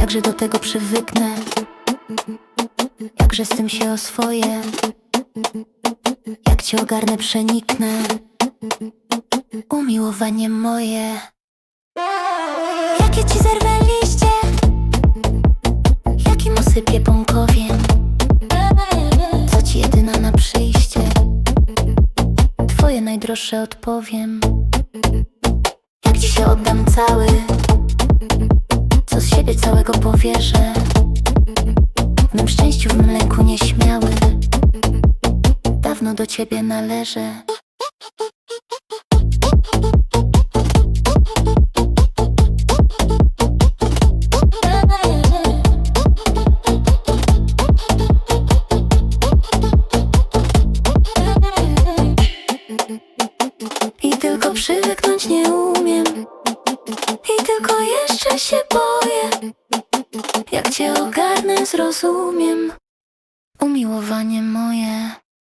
Jakże do tego przywyknę? Jakże z tym się oswoję? Jak cię ogarnę przeniknę? Umiłowanie moje. Jakie ci zerwę liście? Jakim usypię pąkowiem Co ci jedyna na przyjście? Twoje najdroższe odpowiem. Jak ci się oddam cały Siebie całego powierzę. W mym szczęściu, w mym lęku nieśmiały Dawno do ciebie należę. I tylko przywyknąć nie umiem jeszcze się boję. Jak cię ogarnę zrozumiem. Umiłowanie moje